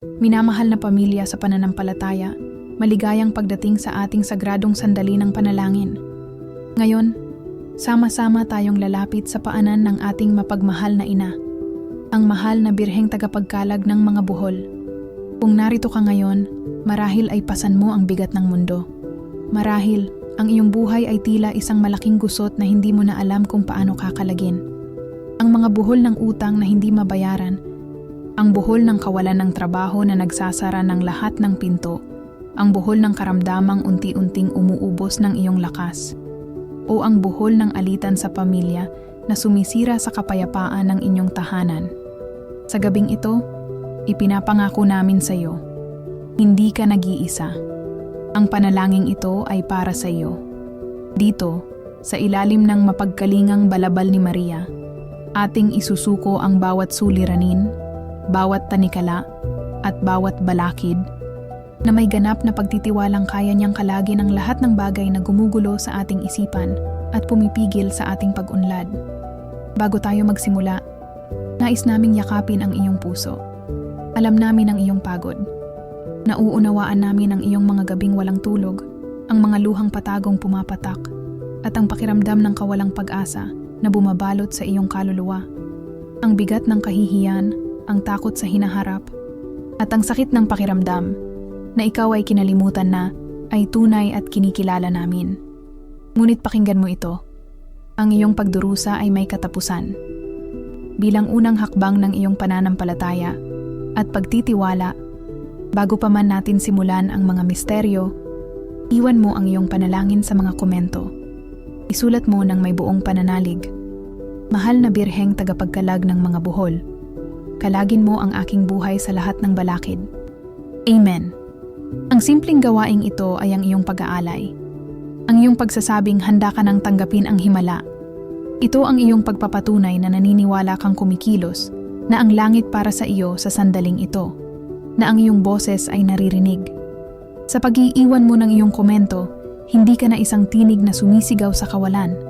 Minamahal na pamilya sa pananampalataya, maligayang pagdating sa ating sagradong sandali ng panalangin. Ngayon, sama-sama tayong lalapit sa paanan ng ating mapagmahal na ina, ang mahal na birheng tagapagkalag ng mga buhol. Kung narito ka ngayon, marahil ay pasan mo ang bigat ng mundo. Marahil, ang iyong buhay ay tila isang malaking gusot na hindi mo na alam kung paano kakalagin. Ang mga buhol ng utang na hindi mabayaran, ang buhol ng kawalan ng trabaho na nagsasara ng lahat ng pinto, ang buhol ng karamdamang unti-unting umuubos ng iyong lakas, o ang buhol ng alitan sa pamilya na sumisira sa kapayapaan ng inyong tahanan. Sa gabing ito, ipinapangako namin sa iyo, hindi ka nag-iisa. Ang panalangin ito ay para sa iyo. Dito, sa ilalim ng mapagkalingang balabal ni Maria, ating isusuko ang bawat suliranin, bawat tanikala, at bawat balakid na may ganap na pagtitiwalang kaya niyang kalagi ng lahat ng bagay na gumugulo sa ating isipan at pumipigil sa ating pag-unlad. Bago tayo magsimula, nais naming yakapin ang iyong puso. Alam namin ang iyong pagod Nauunawaan namin ang iyong mga gabing walang tulog, ang mga luhang patagong pumapatak, at ang pakiramdam ng kawalang pag-asa na bumabalot sa iyong kaluluwa. Ang bigat ng kahihiyan, ang takot sa hinaharap, at ang sakit ng pakiramdam na ikaw ay kinalimutan na ay tunay at kinikilala namin. Ngunit pakinggan mo ito. Ang iyong pagdurusa ay may katapusan. Bilang unang hakbang ng iyong pananampalataya at pagtitiwala Bago pa man natin simulan ang mga misteryo, iwan mo ang iyong panalangin sa mga komento. Isulat mo ng may buong pananalig. Mahal na birheng tagapagkalag ng mga buhol, kalagin mo ang aking buhay sa lahat ng balakid. Amen. Ang simpleng gawaing ito ay ang iyong pag-aalay. Ang iyong pagsasabing handa ka nang tanggapin ang himala. Ito ang iyong pagpapatunay na naniniwala kang kumikilos na ang langit para sa iyo sa sandaling ito na ang iyong boses ay naririnig. Sa pag-iiwan mo ng iyong komento, hindi ka na isang tinig na sumisigaw sa kawalan.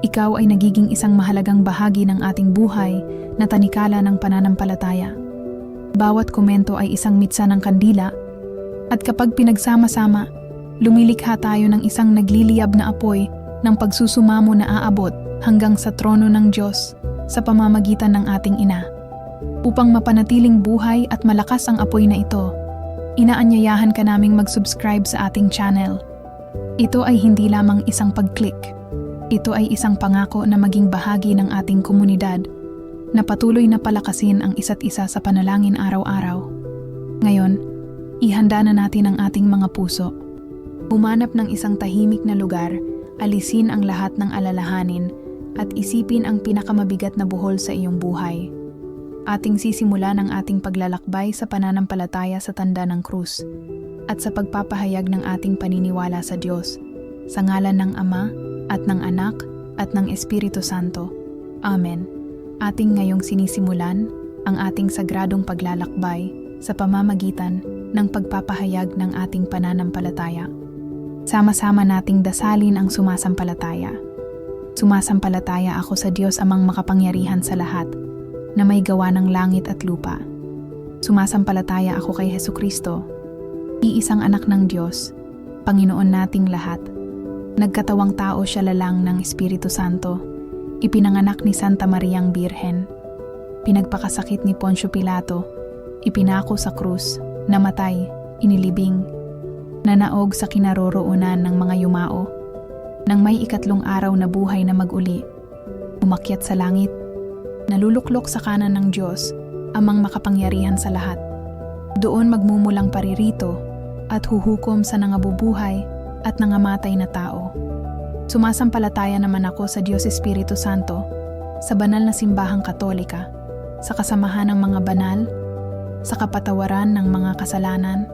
Ikaw ay nagiging isang mahalagang bahagi ng ating buhay na tanikala ng pananampalataya. Bawat komento ay isang mitsa ng kandila at kapag pinagsama-sama, lumilikha tayo ng isang nagliliyab na apoy ng pagsusumamo na aabot hanggang sa trono ng Diyos sa pamamagitan ng ating ina. Upang mapanatiling buhay at malakas ang apoy na ito, inaanyayahan ka naming mag-subscribe sa ating channel. Ito ay hindi lamang isang pag-click. Ito ay isang pangako na maging bahagi ng ating komunidad na patuloy na palakasin ang isa't isa sa panalangin araw-araw. Ngayon, ihanda na natin ang ating mga puso. Umanap ng isang tahimik na lugar, alisin ang lahat ng alalahanin, at isipin ang pinakamabigat na buhol sa iyong buhay ating sisimula ng ating paglalakbay sa pananampalataya sa tanda ng krus at sa pagpapahayag ng ating paniniwala sa Diyos, sa ngalan ng Ama at ng Anak at ng Espiritu Santo. Amen. Ating ngayong sinisimulan ang ating sagradong paglalakbay sa pamamagitan ng pagpapahayag ng ating pananampalataya. Sama-sama nating dasalin ang sumasampalataya. Sumasampalataya ako sa Diyos amang makapangyarihan sa lahat na may gawa ng langit at lupa. Sumasampalataya ako kay Heso Kristo, iisang anak ng Diyos, Panginoon nating lahat. Nagkatawang tao siya lalang ng Espiritu Santo, ipinanganak ni Santa Mariang Birhen, pinagpakasakit ni Poncio Pilato, ipinako sa krus, namatay, inilibing, nanaog sa kinaroroonan ng mga yumao, nang may ikatlong araw na buhay na maguli, umakyat sa langit, naluluklok sa kanan ng Diyos, amang makapangyarihan sa lahat. Doon magmumulang paririto at huhukom sa nangabubuhay at nangamatay na tao. Sumasampalataya naman ako sa Diyos Espiritu Santo, sa banal na simbahang katolika, sa kasamahan ng mga banal, sa kapatawaran ng mga kasalanan,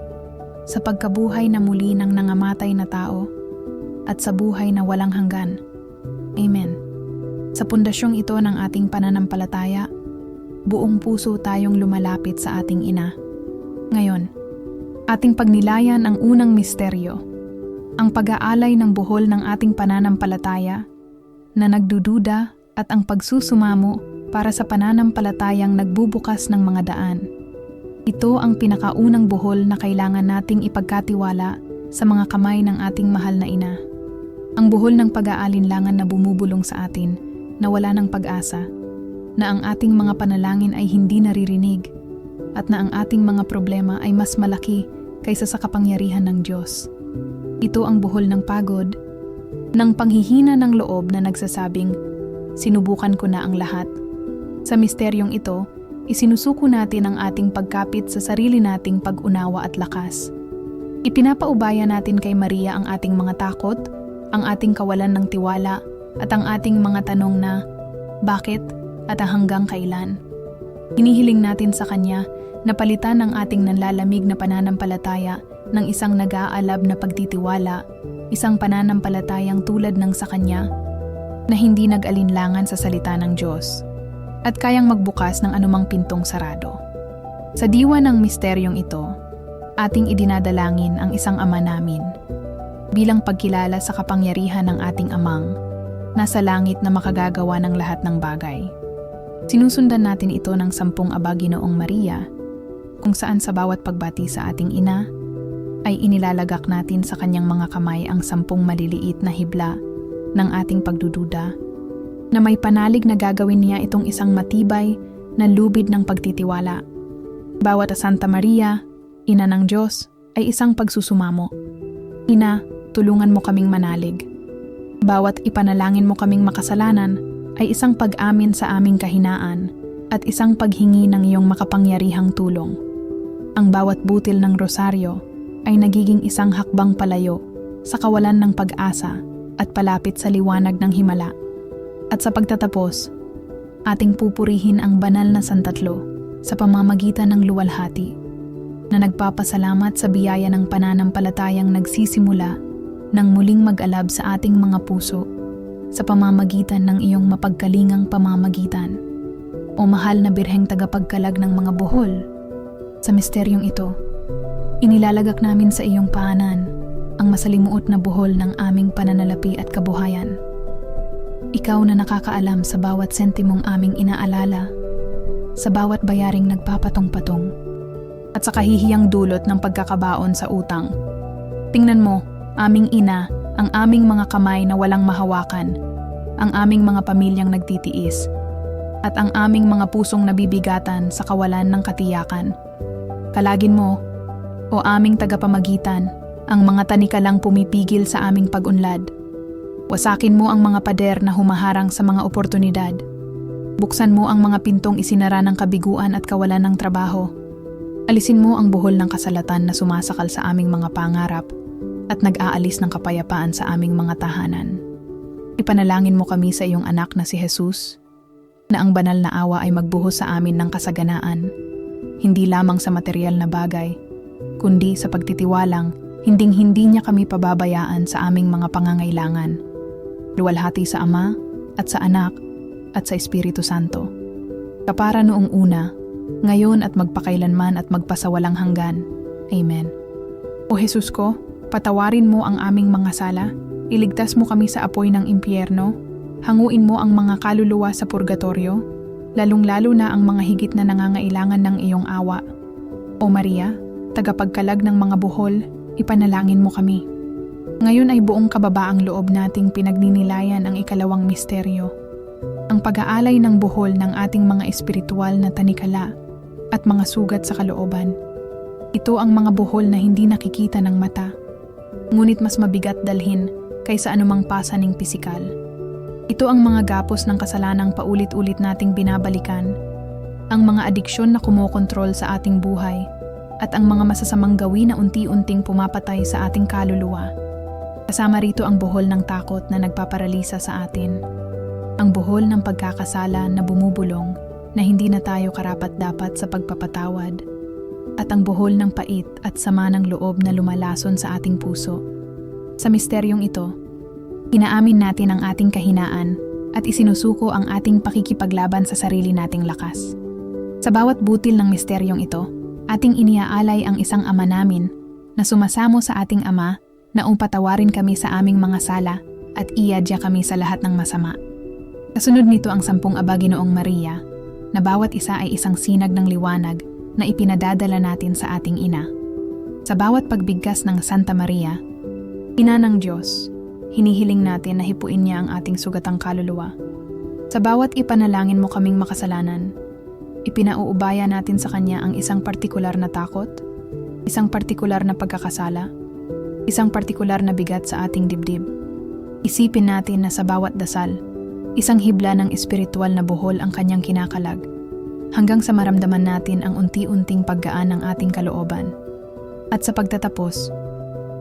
sa pagkabuhay na muli ng nangamatay na tao, at sa buhay na walang hanggan. Amen. Sa pundasyong ito ng ating pananampalataya, buong puso tayong lumalapit sa ating ina. Ngayon, ating pagnilayan ang unang misteryo, ang pag-aalay ng buhol ng ating pananampalataya na nagdududa at ang pagsusumamo para sa pananampalatayang nagbubukas ng mga daan. Ito ang pinakaunang buhol na kailangan nating ipagkatiwala sa mga kamay ng ating mahal na ina. Ang buhol ng pag-aalinlangan na bumubulong sa atin na wala ng pag-asa, na ang ating mga panalangin ay hindi naririnig, at na ang ating mga problema ay mas malaki kaysa sa kapangyarihan ng Diyos. Ito ang buhol ng pagod, ng panghihina ng loob na nagsasabing, sinubukan ko na ang lahat. Sa misteryong ito, isinusuko natin ang ating pagkapit sa sarili nating pag-unawa at lakas. Ipinapaubaya natin kay Maria ang ating mga takot, ang ating kawalan ng tiwala, at ang ating mga tanong na, bakit at hanggang kailan? Hinihiling natin sa Kanya na palitan ang ating nanlalamig na pananampalataya ng isang nag-aalab na pagtitiwala, isang pananampalatayang tulad ng sa Kanya na hindi nag-alinlangan sa salita ng Diyos at kayang magbukas ng anumang pintong sarado. Sa diwa ng misteryong ito, ating idinadalangin ang isang ama namin bilang pagkilala sa kapangyarihan ng ating amang nasa langit na makagagawa ng lahat ng bagay. Sinusundan natin ito ng sampung aba Ginoong Maria kung saan sa bawat pagbati sa ating ina ay inilalagak natin sa kanyang mga kamay ang sampung maliliit na hibla ng ating pagdududa na may panalig na gagawin niya itong isang matibay na lubid ng pagtitiwala. Bawat Santa Maria, Ina ng Diyos, ay isang pagsusumamo. Ina, tulungan mo kaming manalig. Bawat ipanalangin mo kaming makasalanan ay isang pag-amin sa aming kahinaan at isang paghingi ng iyong makapangyarihang tulong. Ang bawat butil ng rosaryo ay nagiging isang hakbang palayo sa kawalan ng pag-asa at palapit sa liwanag ng himala. At sa pagtatapos, ating pupurihin ang banal na santatlo sa pamamagitan ng luwalhati na nagpapasalamat sa biyaya ng pananampalatayang nagsisimula ng muling mag-alab sa ating mga puso sa pamamagitan ng iyong mapagkalingang pamamagitan. O mahal na birheng tagapagkalag ng mga buhol, sa misteryong ito, inilalagak namin sa iyong paanan ang masalimuot na buhol ng aming pananalapi at kabuhayan. Ikaw na nakakaalam sa bawat sentimong aming inaalala, sa bawat bayaring nagpapatong-patong, at sa kahihiyang dulot ng pagkakabaon sa utang. Tingnan mo, aming ina, ang aming mga kamay na walang mahawakan, ang aming mga pamilyang nagtitiis, at ang aming mga pusong nabibigatan sa kawalan ng katiyakan. Kalagin mo, o aming tagapamagitan, ang mga tanikalang pumipigil sa aming pag-unlad. Wasakin mo ang mga pader na humaharang sa mga oportunidad. Buksan mo ang mga pintong isinara ng kabiguan at kawalan ng trabaho. Alisin mo ang buhol ng kasalatan na sumasakal sa aming mga pangarap at nag-aalis ng kapayapaan sa aming mga tahanan. Ipanalangin mo kami sa iyong anak na si Jesus, na ang banal na awa ay magbuhos sa amin ng kasaganaan, hindi lamang sa material na bagay, kundi sa pagtitiwalang hinding-hindi niya kami pababayaan sa aming mga pangangailangan. Luwalhati sa Ama at sa Anak at sa Espiritu Santo. Kapara noong una, ngayon at magpakailanman at magpasawalang hanggan. Amen. O Jesus ko, patawarin mo ang aming mga sala, iligtas mo kami sa apoy ng impyerno, hanguin mo ang mga kaluluwa sa purgatorio, lalong-lalo na ang mga higit na nangangailangan ng iyong awa. O Maria, tagapagkalag ng mga buhol, ipanalangin mo kami. Ngayon ay buong kababaang loob nating pinagninilayan ang ikalawang misteryo, ang pag-aalay ng buhol ng ating mga espiritual na tanikala at mga sugat sa kalooban. Ito ang mga buhol na hindi nakikita ng mata, ngunit mas mabigat dalhin kaysa anumang pasaning pisikal. Ito ang mga gapos ng kasalanang paulit-ulit nating binabalikan, ang mga adiksyon na kumokontrol sa ating buhay, at ang mga masasamang gawin na unti-unting pumapatay sa ating kaluluwa. Kasama rito ang buhol ng takot na nagpaparalisa sa atin. Ang buhol ng pagkakasala na bumubulong na hindi na tayo karapat-dapat sa pagpapatawad. At ang buhol ng pait at sama ng loob na lumalason sa ating puso. Sa misteryong ito, inaamin natin ang ating kahinaan at isinusuko ang ating pakikipaglaban sa sarili nating lakas. Sa bawat butil ng misteryong ito, ating iniaalay ang isang ama namin na sumasamo sa ating ama na umpatawarin kami sa aming mga sala at iadya kami sa lahat ng masama. Kasunod nito ang sampung aba Ginoong Maria, na bawat isa ay isang sinag ng liwanag na ipinadadala natin sa ating ina. Sa bawat pagbigkas ng Santa Maria, Ina ng Diyos, hinihiling natin na hipuin niya ang ating sugatang kaluluwa. Sa bawat ipanalangin mo kaming makasalanan, ipinauubaya natin sa Kanya ang isang partikular na takot, isang partikular na pagkakasala, isang partikular na bigat sa ating dibdib. Isipin natin na sa bawat dasal, isang hibla ng espiritual na buhol ang kanyang kinakalag, hanggang sa maramdaman natin ang unti-unting paggaan ng ating kalooban. At sa pagtatapos,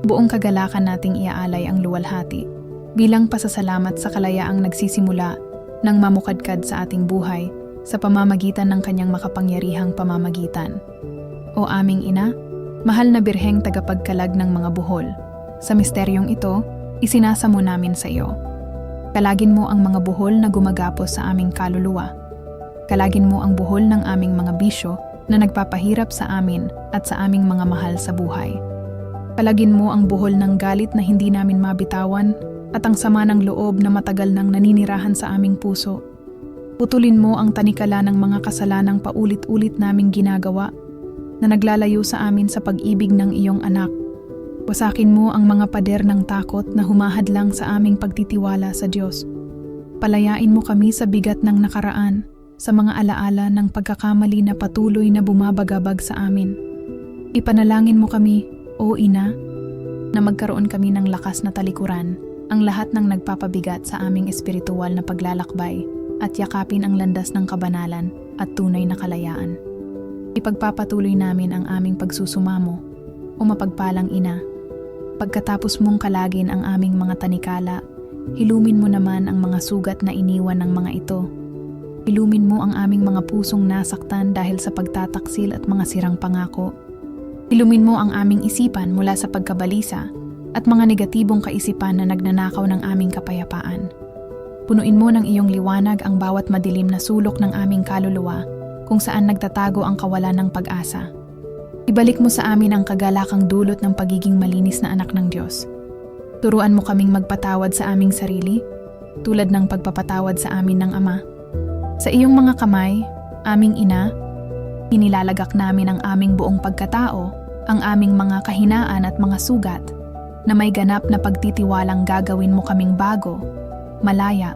buong kagalakan nating iaalay ang luwalhati bilang pasasalamat sa kalayaang nagsisimula ng mamukadkad sa ating buhay sa pamamagitan ng kanyang makapangyarihang pamamagitan. O aming ina, mahal na birheng tagapagkalag ng mga buhol, sa misteryong ito, isinasamo namin sa iyo. Kalagin mo ang mga buhol na gumagapos sa aming kaluluwa. Kalagin mo ang buhol ng aming mga bisyo na nagpapahirap sa amin at sa aming mga mahal sa buhay. Palagin mo ang buhol ng galit na hindi namin mabitawan at ang sama ng loob na matagal nang naninirahan sa aming puso. Putulin mo ang tanikala ng mga kasalanang paulit-ulit naming ginagawa na naglalayo sa amin sa pag-ibig ng iyong anak. Wasakin mo ang mga pader ng takot na humahadlang sa aming pagtitiwala sa Diyos. Palayain mo kami sa bigat ng nakaraan, sa mga alaala ng pagkakamali na patuloy na bumabagabag sa amin. Ipanalangin mo kami, O Ina, na magkaroon kami ng lakas na talikuran ang lahat ng nagpapabigat sa aming espiritual na paglalakbay at yakapin ang landas ng kabanalan at tunay na kalayaan. Ipagpapatuloy namin ang aming pagsusumamo o mapagpalang ina. Pagkatapos mong kalagin ang aming mga tanikala, hilumin mo naman ang mga sugat na iniwan ng mga ito. Hilumin mo ang aming mga pusong nasaktan dahil sa pagtataksil at mga sirang pangako. Hilumin mo ang aming isipan mula sa pagkabalisa at mga negatibong kaisipan na nagnanakaw ng aming kapayapaan. Punuin mo ng iyong liwanag ang bawat madilim na sulok ng aming kaluluwa kung saan nagtatago ang kawalan ng pag-asa. Ibalik mo sa amin ang kagalakang dulot ng pagiging malinis na anak ng Diyos. Turuan mo kaming magpatawad sa aming sarili, tulad ng pagpapatawad sa amin ng Ama. Sa iyong mga kamay, aming ina, inilalagak namin ang aming buong pagkatao, ang aming mga kahinaan at mga sugat, na may ganap na pagtitiwalang gagawin mo kaming bago, malaya,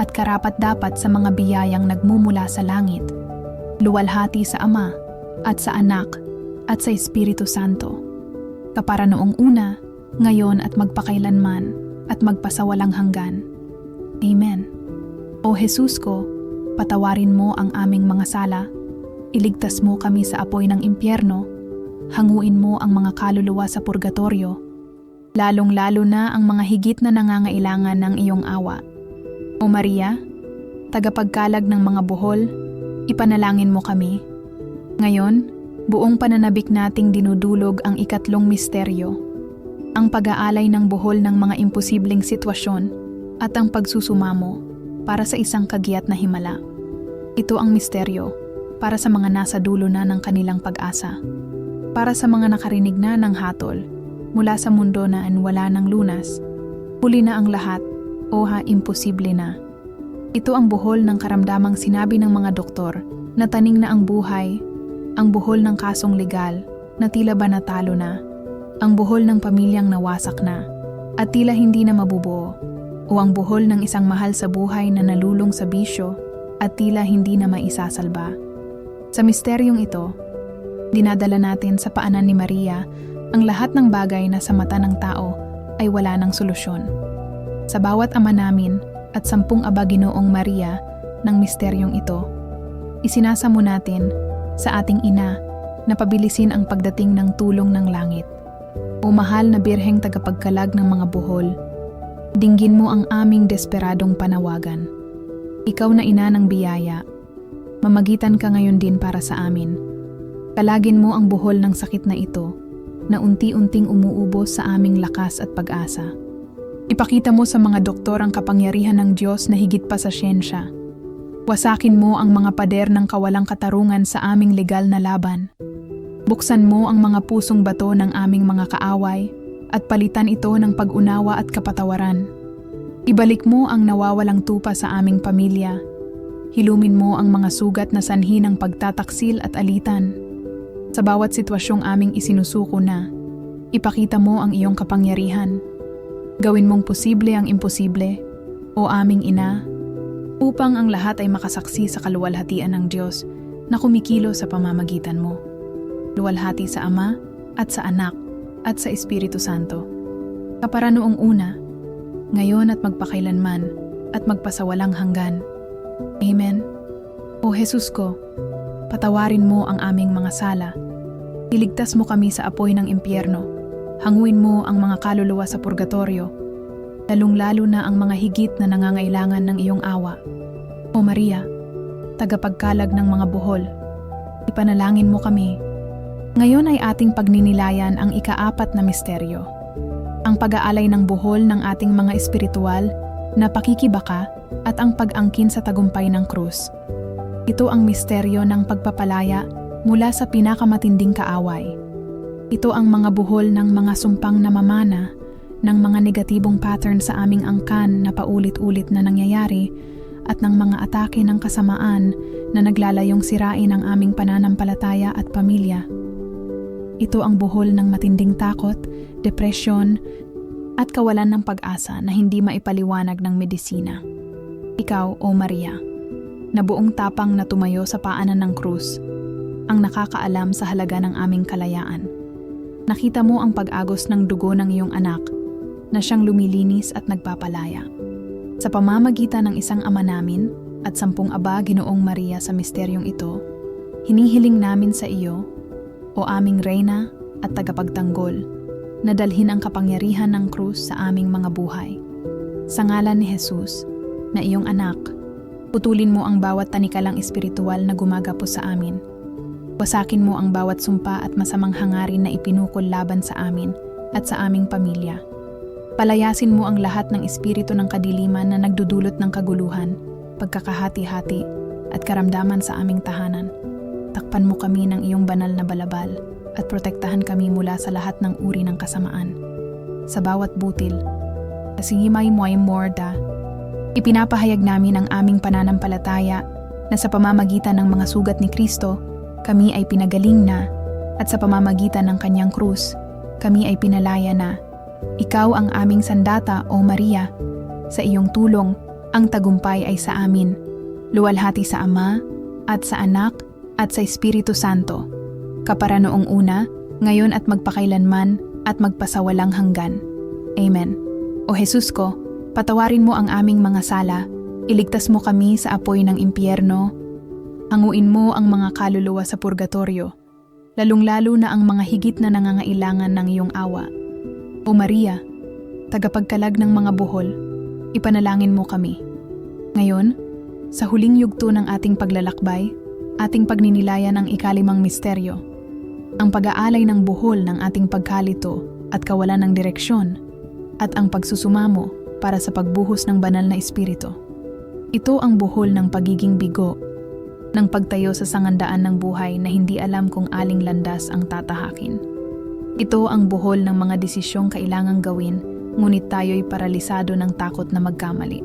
at karapat-dapat sa mga biyayang nagmumula sa langit, luwalhati sa Ama, at sa Anak, at sa Espiritu Santo. Kapara noong una, ngayon at magpakailanman, at magpasawalang hanggan. Amen. O Jesus ko, patawarin mo ang aming mga sala, iligtas mo kami sa apoy ng impyerno, hanguin mo ang mga kaluluwa sa purgatorio, lalong-lalo na ang mga higit na nangangailangan ng iyong awa. O Maria, tagapagkalag ng mga buhol, ipanalangin mo kami. Ngayon, buong pananabik nating dinudulog ang ikatlong misteryo, ang pag-aalay ng buhol ng mga imposibleng sitwasyon at ang pagsusumamo para sa isang kagiat na himala. Ito ang misteryo para sa mga nasa dulo na ng kanilang pag-asa, para sa mga nakarinig na ng hatol mula sa mundo na wala ng lunas, huli na ang lahat o ha imposible na. Ito ang buhol ng karamdamang sinabi ng mga doktor na taning na ang buhay, ang buhol ng kasong legal na tila ba natalo na, ang buhol ng pamilyang nawasak na, at tila hindi na mabubuo, o ang buhol ng isang mahal sa buhay na nalulong sa bisyo at tila hindi na maisasalba. Sa misteryong ito, dinadala natin sa paanan ni Maria ang lahat ng bagay na sa mata ng tao ay wala ng solusyon. Sa bawat ama namin at sampung aba ginoong Maria ng misteryong ito, isinasamo natin sa ating ina na pabilisin ang pagdating ng tulong ng langit. O mahal na birheng tagapagkalag ng mga buhol, dinggin mo ang aming desperadong panawagan. Ikaw na ina ng biyaya, mamagitan ka ngayon din para sa amin. Kalagin mo ang buhol ng sakit na ito na unti-unting umuubos sa aming lakas at pag-asa. Ipakita mo sa mga doktor ang kapangyarihan ng Diyos na higit pa sa siyensya. Wasakin mo ang mga pader ng kawalang katarungan sa aming legal na laban. Buksan mo ang mga pusong bato ng aming mga kaaway at palitan ito ng pag-unawa at kapatawaran. Ibalik mo ang nawawalang tupa sa aming pamilya. Hilumin mo ang mga sugat na sanhi ng pagtataksil at alitan Sa bawat sitwasyong aming isinusuko na, ipakita mo ang iyong kapangyarihan. Gawin mong posible ang imposible, o aming ina, upang ang lahat ay makasaksi sa kaluwalhatian ng Diyos na kumikilo sa pamamagitan mo. Luwalhati sa Ama at sa Anak at sa Espiritu Santo. Kapara noong una, ngayon at magpakailanman at magpasawalang hanggan. Amen. O Jesus ko, patawarin mo ang aming mga sala. Iligtas mo kami sa apoy ng impyerno. Hanguin mo ang mga kaluluwa sa purgatorio. Lalong-lalo na ang mga higit na nangangailangan ng iyong awa. O Maria, tagapagkalag ng mga buhol, ipanalangin mo kami. Ngayon ay ating pagninilayan ang ikaapat na misteryo. Ang pag-aalay ng buhol ng ating mga espiritual na pakikibaka at ang pag-angkin sa tagumpay ng krus. Ito ang misteryo ng pagpapalaya mula sa pinakamatinding kaaway. Ito ang mga buhol ng mga sumpang namamana ng mga negatibong pattern sa aming angkan na paulit-ulit na nangyayari at ng mga atake ng kasamaan na naglalayong sirain ang aming pananampalataya at pamilya. Ito ang buhol ng matinding takot, depresyon, at kawalan ng pag-asa na hindi maipaliwanag ng medisina. Ikaw, O Maria, na buong tapang na tumayo sa paanan ng krus, ang nakakaalam sa halaga ng aming kalayaan. Nakita mo ang pag-agos ng dugo ng iyong anak na siyang lumilinis at nagpapalaya. Sa pamamagitan ng isang ama namin at sampung aba ginoong Maria sa misteryong ito, hinihiling namin sa iyo, o aming reyna at tagapagtanggol, na dalhin ang kapangyarihan ng krus sa aming mga buhay. Sa ngalan ni Jesus, na iyong anak, putulin mo ang bawat tanikalang espiritual na gumagapos sa amin. Wasakin mo ang bawat sumpa at masamang hangarin na ipinukol laban sa amin at sa aming pamilya. Palayasin mo ang lahat ng espiritu ng kadiliman na nagdudulot ng kaguluhan, pagkakahati-hati, at karamdaman sa aming tahanan. Takpan mo kami ng iyong banal na balabal at protektahan kami mula sa lahat ng uri ng kasamaan. Sa bawat butil, kasigimay mo ay morda, ipinapahayag namin ang aming pananampalataya na sa pamamagitan ng mga sugat ni Kristo, kami ay pinagaling na at sa pamamagitan ng kanyang krus, kami ay pinalaya na. Ikaw ang aming sandata, O Maria. Sa iyong tulong, ang tagumpay ay sa amin. Luwalhati sa Ama, at sa Anak, at sa Espiritu Santo. Kapara noong una, ngayon at magpakailanman, at magpasawalang hanggan. Amen. O Jesus ko, patawarin mo ang aming mga sala, iligtas mo kami sa apoy ng impyerno, hanguin mo ang mga kaluluwa sa purgatorio, lalong-lalo na ang mga higit na nangangailangan ng iyong awa. O Maria, tagapagkalag ng mga buhol, ipanalangin mo kami. Ngayon, sa huling yugto ng ating paglalakbay, ating pagninilayan ang ikalimang misteryo, ang pag-aalay ng buhol ng ating pagkalito at kawalan ng direksyon, at ang pagsusumamo para sa pagbuhos ng banal na espiritu. Ito ang buhol ng pagiging bigo, ng pagtayo sa sangandaan ng buhay na hindi alam kung aling landas ang tatahakin. Ito ang buhol ng mga desisyong kailangang gawin, ngunit tayo'y paralisado ng takot na magkamali.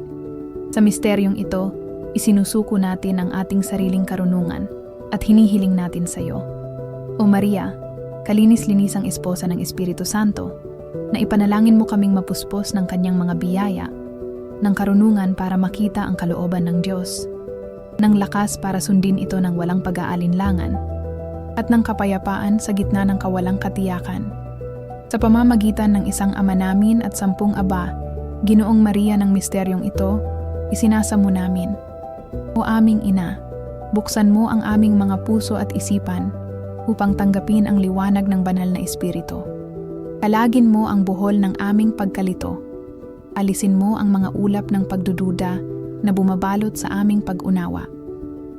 Sa misteryong ito, isinusuko natin ang ating sariling karunungan at hinihiling natin sa iyo. O Maria, kalinis-linisang esposa ng Espiritu Santo, na ipanalangin mo kaming mapuspos ng kanyang mga biyaya, ng karunungan para makita ang kalooban ng Diyos, ng lakas para sundin ito ng walang pag-aalinlangan, at ng kapayapaan sa gitna ng kawalang katiyakan. Sa pamamagitan ng isang ama namin at sampung aba, Ginoong Maria ng misteryong ito, isinasa mo namin. O aming ina, buksan mo ang aming mga puso at isipan upang tanggapin ang liwanag ng banal na espiritu. Palagin mo ang buhol ng aming pagkalito. Alisin mo ang mga ulap ng pagdududa na bumabalot sa aming pag-unawa.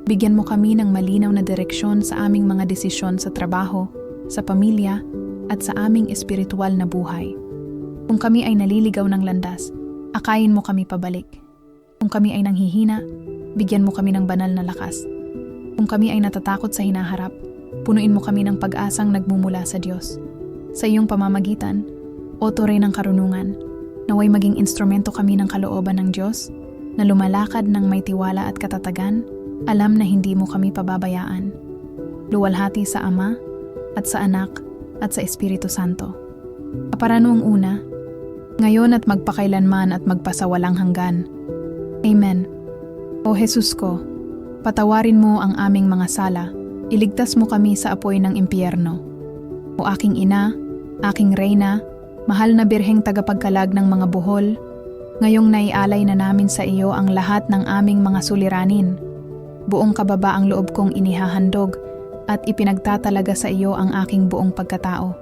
Bigyan mo kami ng malinaw na direksyon sa aming mga desisyon sa trabaho, sa pamilya, at sa aming espiritual na buhay. Kung kami ay naliligaw ng landas, akayin mo kami pabalik. Kung kami ay nanghihina, bigyan mo kami ng banal na lakas. Kung kami ay natatakot sa hinaharap, punuin mo kami ng pag-asang nagmumula sa Diyos. Sa iyong pamamagitan, o rin ng karunungan, naway maging instrumento kami ng kalooban ng Diyos, na lumalakad ng may tiwala at katatagan, alam na hindi mo kami pababayaan. Luwalhati sa Ama, at sa Anak, at sa Espiritu Santo. Kapara noong una, ngayon at magpakailanman at magpasawalang hanggan. Amen. O Jesus ko, patawarin mo ang aming mga sala, iligtas mo kami sa apoy ng impyerno. O aking ina, aking reyna, mahal na birheng tagapagkalag ng mga buhol, ngayong naialay na namin sa iyo ang lahat ng aming mga suliranin. Buong kababa ang loob kong inihahandog at ipinagtatalaga sa iyo ang aking buong pagkatao.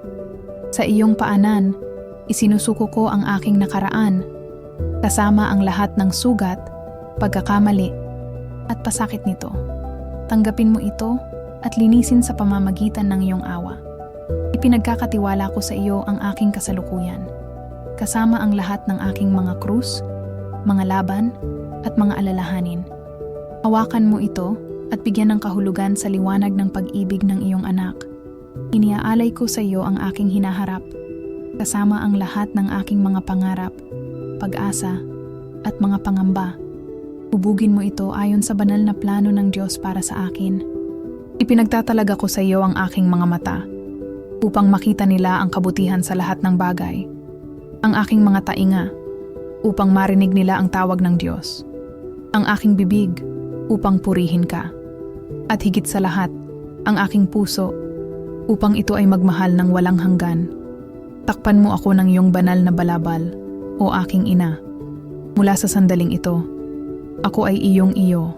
Sa iyong paanan, isinusuko ko ang aking nakaraan, kasama ang lahat ng sugat, pagkakamali, at pasakit nito. Tanggapin mo ito at linisin sa pamamagitan ng iyong awa. Ipinagkakatiwala ko sa iyo ang aking kasalukuyan, kasama ang lahat ng aking mga krus, mga laban, at mga alalahanin. Hawakan mo ito at bigyan ng kahulugan sa liwanag ng pag-ibig ng iyong anak. Iniaalay ko sa iyo ang aking hinaharap, kasama ang lahat ng aking mga pangarap, pag-asa, at mga pangamba. Hubugin mo ito ayon sa banal na plano ng Diyos para sa akin. Ipinagtatalaga ko sa iyo ang aking mga mata, upang makita nila ang kabutihan sa lahat ng bagay. Ang aking mga tainga, upang marinig nila ang tawag ng Diyos. Ang aking bibig, upang purihin ka. At higit sa lahat, ang aking puso, upang ito ay magmahal ng walang hanggan. Takpan mo ako ng iyong banal na balabal, o aking ina. Mula sa sandaling ito, ako ay iyong iyo.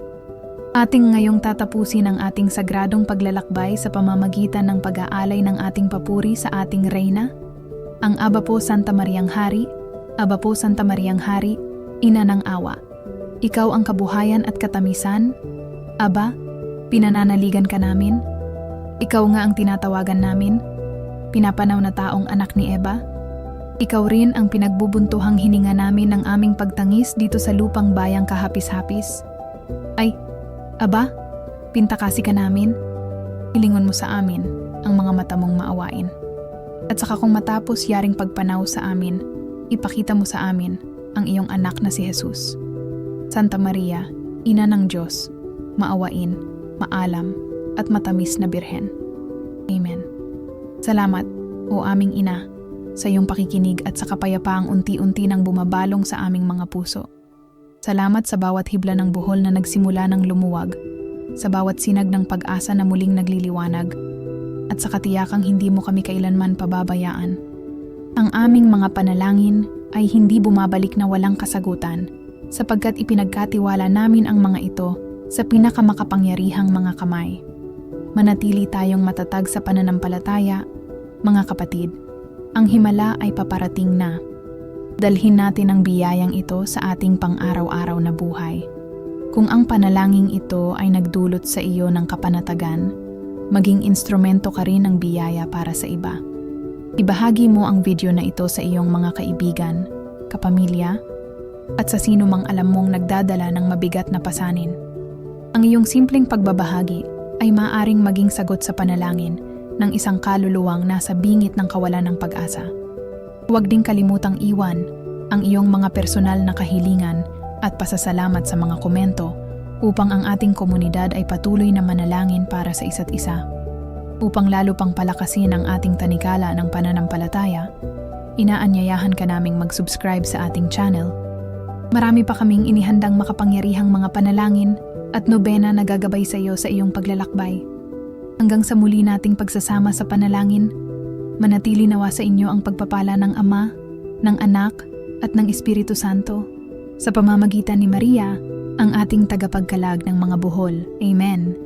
Ating ngayong tatapusin ang ating sagradong paglalakbay sa pamamagitan ng pag-aalay ng ating papuri sa ating reyna, ang Aba po Santa Mariang Hari, Aba po Santa Mariang Hari, Ina ng Awa. Ikaw ang kabuhayan at katamisan. Aba, pinananaligan ka namin. Ikaw nga ang tinatawagan namin. Pinapanaw na taong anak ni Eva. Ikaw rin ang pinagbubuntuhang hininga namin ng aming pagtangis dito sa lupang bayang kahapis-hapis. Ay, aba, pinta kasi ka namin. Hilingon mo sa amin ang mga mata mong maawain. At saka kung matapos yaring pagpanaw sa amin, ipakita mo sa amin ang iyong anak na si Jesus. Santa Maria, Ina ng Diyos, maawain, maalam, at matamis na birhen. Amen. Salamat, o aming ina, sa iyong pakikinig at sa kapayapaang unti-unti nang bumabalong sa aming mga puso. Salamat sa bawat hibla ng buhol na nagsimula ng lumuwag, sa bawat sinag ng pag-asa na muling nagliliwanag, at sa katiyakang hindi mo kami kailanman pababayaan. Ang aming mga panalangin ay hindi bumabalik na walang kasagutan, sapagkat ipinagkatiwala namin ang mga ito sa pinakamakapangyarihang mga kamay. Manatili tayong matatag sa pananampalataya, mga kapatid. Ang himala ay paparating na. Dalhin natin ang biyayang ito sa ating pang-araw-araw na buhay. Kung ang panalangin ito ay nagdulot sa iyo ng kapanatagan, maging instrumento ka rin ng biyaya para sa iba. Ibahagi mo ang video na ito sa iyong mga kaibigan, kapamilya, at sa sino mang alam mong nagdadala ng mabigat na pasanin. Ang iyong simpleng pagbabahagi ay maaring maging sagot sa panalangin ng isang kaluluwang nasa bingit ng kawalan ng pag-asa. Huwag ding kalimutang iwan ang iyong mga personal na kahilingan at pasasalamat sa mga komento upang ang ating komunidad ay patuloy na manalangin para sa isa't isa. Upang lalo pang palakasin ang ating tanikala ng pananampalataya, inaanyayahan ka naming mag-subscribe sa ating channel. Marami pa kaming inihandang makapangyarihang mga panalangin at nobena na gagabay sa iyo sa iyong paglalakbay. Hanggang sa muli nating pagsasama sa panalangin, manatili nawa sa inyo ang pagpapala ng Ama, ng Anak, at ng Espiritu Santo. Sa pamamagitan ni Maria, ang ating tagapagkalag ng mga buhol. Amen.